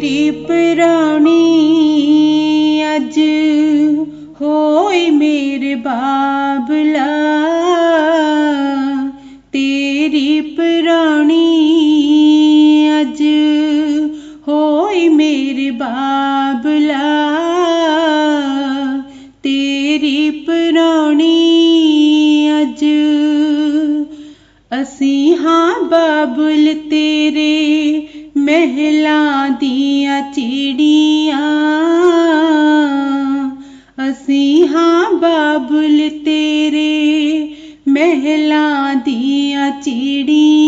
ਤੇਰੀ ਪ੍ਰਾਣੀ ਅੱਜ ਹੋਈ ਮੇਰੇ ਬਾਬਲਾ ਅਸੀਂ ਹਾਂ ਬਾਬੁਲ ਤੇਰੇ ਮਹਿਲਾਂ ਦੀਆਂ ਚਿੜੀਆਂ ਅਸੀਂ ਹਾਂ ਬਾਬੁਲ ਤੇਰੇ ਮਹਿਲਾਂ ਦੀਆਂ ਚਿੜੀਆਂ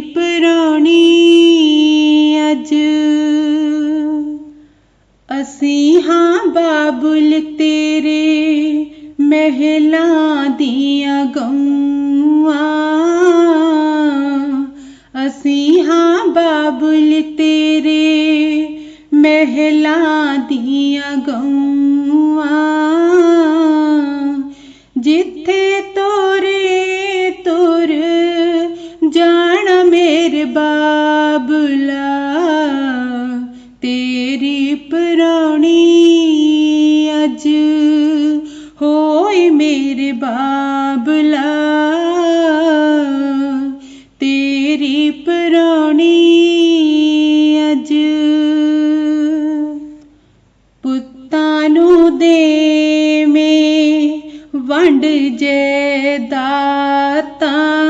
ਪ੍ਰਾਣੀ ਅੱਜ। ਅਸੀਂ ਹਾਂ ਬਾਬੁਲ ਤੇਰੇ ਮਹਿਲਾਂ ਦੀਆਂ ਗਊਆਂ। ਅਸੀਂ ਹਾਂ ਬਾਬੁਲ ਤੇਰੇ ਮਹਿਲਾਂ ਜਾਣ ਮੇਰੇ ਬਾਬਲਾ, ਤੇਰੀ ਪ੍ਰਾਣੀ ਅੱਜ ਹੋਏ ਮੇਰੇ ਬਾਬਲਾ, ਤੇਰੀ ਪ੍ਰਾਣੀ ਅੱਜ ਪੁੱਤਾਂ ਨੂੰ ਦੇ ਮੇ ਵੰਡ ਜੈਦਾਤਾਂ। ਪੁੱਤਾਂ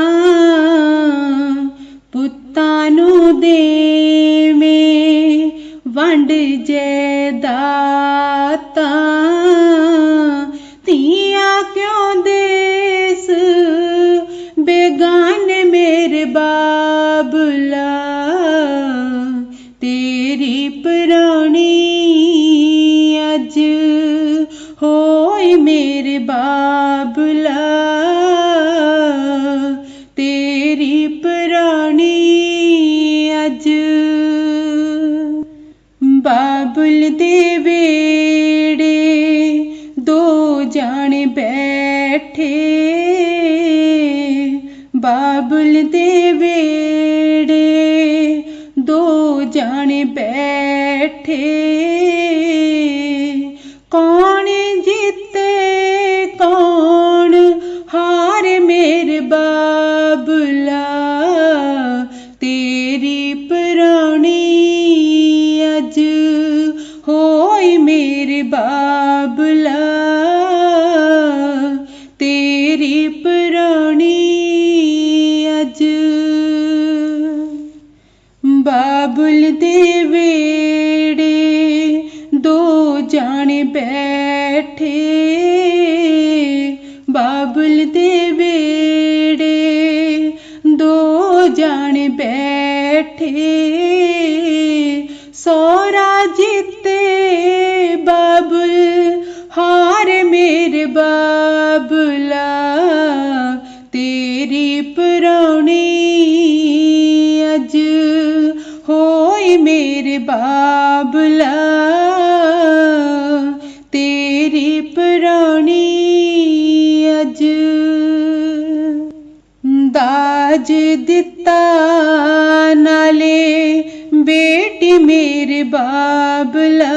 ਵੰਡ ਜੈਦਾਤਾਂ ਧੀਆਂ ਕਿਉਂ ਦੇਸ? ਬੇਗਾਨੇ ਮੇਰੇ ਬਾਬਲਾ ਤੇਰੀ ਪ੍ਰਾਣੀ ਅੱਜ ਹੋਏ ਮੇਰੇ ਬਾਬਲਾ ਤੇਰੀ ਪ੍ਰਾਣੀ ਦੇ ਵੇੜੇ ਦੋ ਜਾਣੇ ਬੈਠੇ। ਬਾਬੁਲ ਦੇ ਵੇੜੇ ਦੋ ਜਾਣੇ ਬੈਠੇ। ਕੌਣ ਜਿੱਤੇ, ਕੌਣ ਹਾਰ ਮੇਰੇ ਬਾਬਲਾ? ਬਾਬੁਲ ਦੇ ਵੇੜੇ ਦੋ ਜਾਣੇ ਬੈਠੇ। ਬਾਬੁਲ ਦੇ ਵੇੜੇ ਦੋ ਜਾਣੇ ਬੈਠੇ। ਸੋਰਾ ਜਿੱਤੇ ਬਾਬੁਲ, ਹਾਰ ਮੇਰੇ ਬਾਬਲਾ। ਮੇਰੇ ਬਾਬਲਾ ਤੇਰੀ ਪ੍ਰਾਣੀ ਅੱਜ ਦਾਜ ਦਿੱਤਾ ਨਾਲੇ ਬੇਟੀ ਮੇਰੇ ਬਾਬਲਾ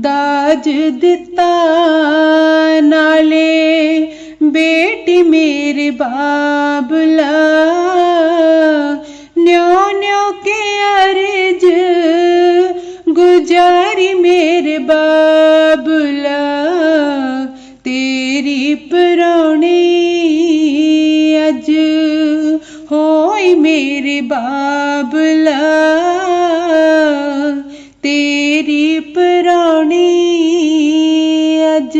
ਦਾਜ ਦਿੱਤਾ ਨਾਲੇ ਬੇਟੀ ਮੇਰੇ ਬਾਬਲਾ ਨਿਉ ਨਿਉ ਕੇ ਗੁਜ਼ਾਰੀ ਮੇਰੇ ਬਾਬਲਾ ਤੇਰੀ ਪਰੌਣੀ ਅੱਜ ਹੋਈ ਮੇਰੇ ਬਾਬਲਾ ਤੇਰੀ ਪ੍ਰਾਣੀ ਅੱਜ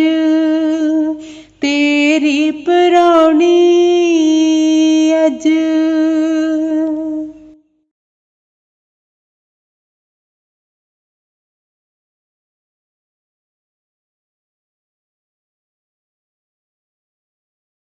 ਤੇਰੀ ਪ੍ਰਾਣੀ